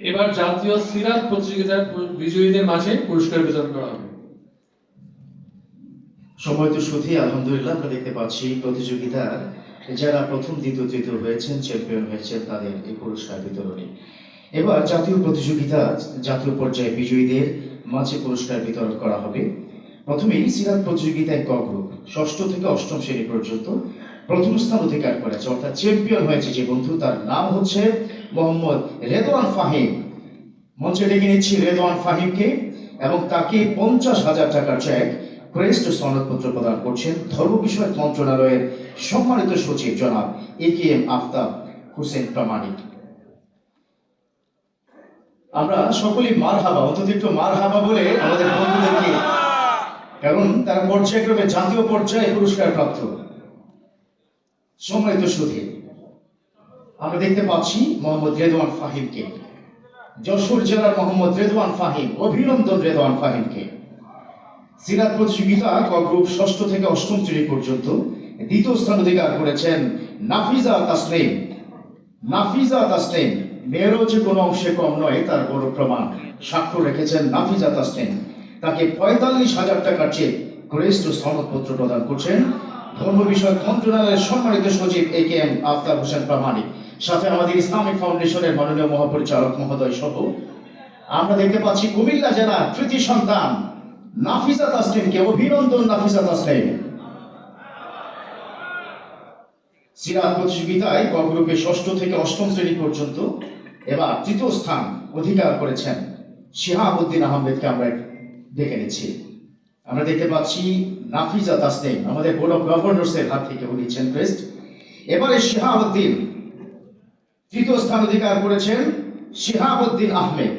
এবার জাতীয় সিরাত প্রতিযোগিতার বিজয়ীদের মাঝে পুরস্কার বিতরণ করা হবে। সময় তো শুধু আলহামদুলিল্লাহ আমরা দেখতে পাচ্ছি প্রতিযোগিতার যারা প্রথম, দ্বিতীয়, তৃতীয় হয়েছেন, চ্যাম্পিয়ন হয়েছেন, তাদের এই পুরস্কার বিতরণী। এবার জাতীয় প্রতিযোগিতা, জাতীয় পর্যায়ে বিজয়ীদের মাঝে পুরস্কার বিতরণ করা হবে। প্রথমেই সিরাত প্রতিযোগিতায় ক গ্রুপ ষষ্ঠ থেকে অষ্টম শ্রেণি পর্যন্ত প্রথম স্থান অধিকার করেছে, অর্থাৎ চ্যাম্পিয়ন হয়েছে যে বন্ধু, তার নাম হচ্ছে মোহাম্মদ রেদওয়ান ফাহিম। মঞ্চে ডেকে নিচ্ছি রেদওয়ান ফাহিমকে এবং তাকে পঞ্চাশ হাজার টাকার চেক ক্রেস্ট সনদপত্র প্রদান করছেন ধর্ম বিষয়ক মন্ত্রণালয়ের সম্মানিত সচিব জনাব A K M Aftab Hossain Pramanik. আমরা সকলেই মার হাবা অন্তত একটু মার হাবা বলে আমাদের বন্ধুদেরকে, কারণ তারা পর্যায়ক্রমে জাতীয় পর্যায়ে পুরস্কার প্রাপ্ত সম্মানিত সুধী আমরা দেখতে পাচ্ছি মোহাম্মদ রেদওয়ান ফাহিমকে। যশোর জেলার মোহাম্মদ রেদওয়ান ফাহিম, অভিনন্দন রেদওয়ান ফাহিমকে। সিরাত প্রতিযোগিতা ক গ্রুপ ষষ্ঠ থেকে অষ্টম শ্রেণি পর্যন্ত দ্বিতীয় স্থান অধিকার করেছেন নাফিজা তাসলিম। নাফিজা তাসলিম মেয়েরও যে কোনো অংশে কম নয়, তার বড় প্রমাণ। স্বাক্ষর রেখেছেন নাফিজা তাসলিম। তাকে পঁয়তাল্লিশ হাজার টাকার চেয়ে ক্রেস্ট সনদপত্র প্রদান করছেন ধর্ম বিষয়ক মন্ত্রণালয়ের সম্মানিত সচিব A K M Aftab Hossain Pramanik, সাথে আমাদের ইসলামিক ফাউন্ডেশনের মাননীয় মহাপরিচালক মহোদয় সহ আমরা দেখতে পাচ্ছি কুমিল্লা জেলার তৃতীয় সন্তান, নাফিসা তাসলিমকে অভিনন্দন, নাফিসা তাসলিম। সিরাত প্রতিযোগিতায় ক গ্রুপে ষষ্ঠ থেকে অষ্টম শ্রেণি পর্যন্ত এবার তৃতীয় স্থান অধিকার করেছেন শিহাবুদ্দিন আহমেদকে আমরা দেখে নিচ্ছি। আমরা দেখতে পাচ্ছি নাফিজা তাসলিম আমাদের বোর্ড অফ গভর্নর্সের হাত থেকে উঠিয়েছেন ক্রেস্ট এবারে শিহাবুদ্দিন তৃতীয় স্থান অধিকার করেছেন শিহাবুদ্দিন আহমেদ।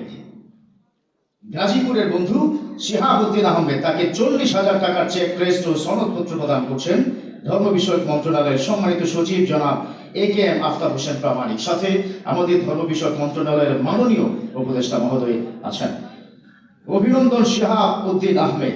গাজীপুরের বন্ধু শিহাবুদ্দিন আহমেদ, তাকে চল্লিশ হাজার টাকার চেক ক্রেস্ট ও সনদপত্র প্রদান করছেন ধর্ম বিষয়ক মন্ত্রণালয়ের সম্মানিত সচিব জনাব A K M Aftab Hossain Pramanik. সাথে আমাদের ধর্ম বিষয়ক মন্ত্রণালয়ের মাননীয় উপদেষ্টা মহোদয় আছেন। অভিনন্দন শিহাব উদ্দিন আহমেদ।